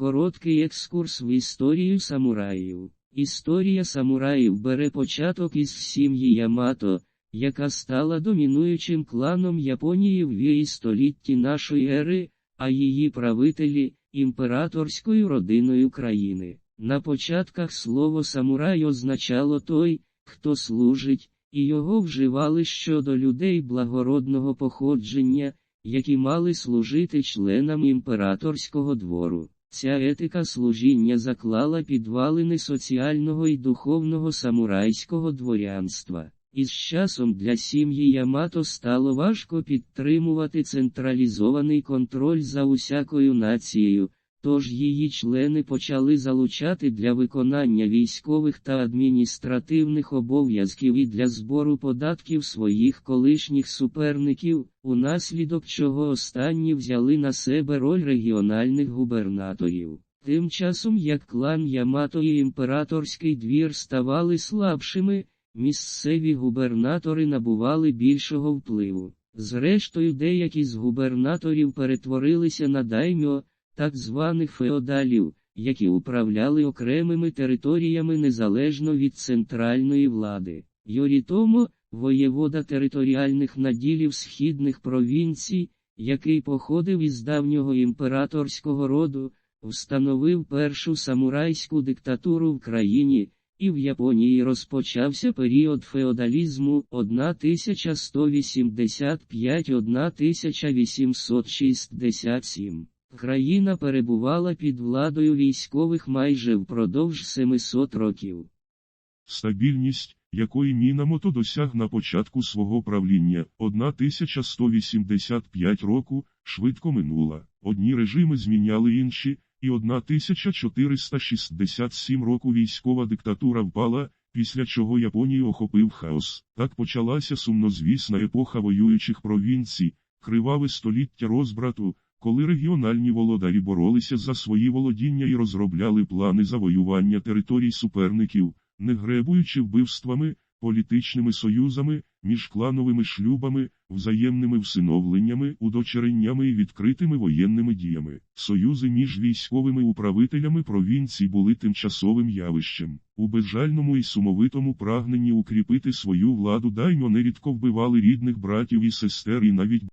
Короткий екскурс в історію самураїв. Історія самураїв бере початок із сім'ї Ямато, яка стала домінуючим кланом Японії в вії столітті нашої ери, а її правителі імператорською родиною країни. На початках слово самурай означало той, хто служить, і його вживали щодо людей благородного походження, які мали служити членам імператорського двору. Ця етика служіння заклала підвалини соціального і духовного самурайського дворянства. Із часом для сім'ї Ямато стало важко підтримувати централізований контроль за усякою нацією, тож її члени почали залучати для виконання військових та адміністративних обов'язків і для збору податків своїх колишніх суперників, унаслідок чого останні взяли на себе роль регіональних губернаторів. Тим часом як клан Ямато і імператорський двір ставали слабшими, місцеві губернатори набували більшого впливу. Зрештою, деякі з губернаторів перетворилися на даймьо, так званих феодалів, які управляли окремими територіями незалежно від центральної влади. Йорітомо, воєвода територіальних наділів східних провінцій, який походив із давнього імператорського роду, встановив першу самурайську диктатуру в країні, і в Японії розпочався період феодалізму 1185-1867. Країна перебувала під владою військових майже впродовж 700 років. Стабільність, якої Мінамото досяг на початку свого правління 1185 року, швидко минула. Одні режими зміняли інші, і 1467 року військова диктатура впала, після чого Японію охопив хаос. Так почалася сумнозвісна епоха воюючих провінцій, криваве століття розбрату, коли регіональні володарі боролися за свої володіння і розробляли плани завоювання територій суперників, не гребуючи вбивствами, політичними союзами, міжклановими шлюбами, взаємними всиновленнями, удочереннями і відкритими воєнними діями. Союзи між військовими управителями провінцій були тимчасовим явищем. У безжальному і сумовитому прагненні укріпити свою владу даймо нерідко вбивали рідних братів і сестер і навіть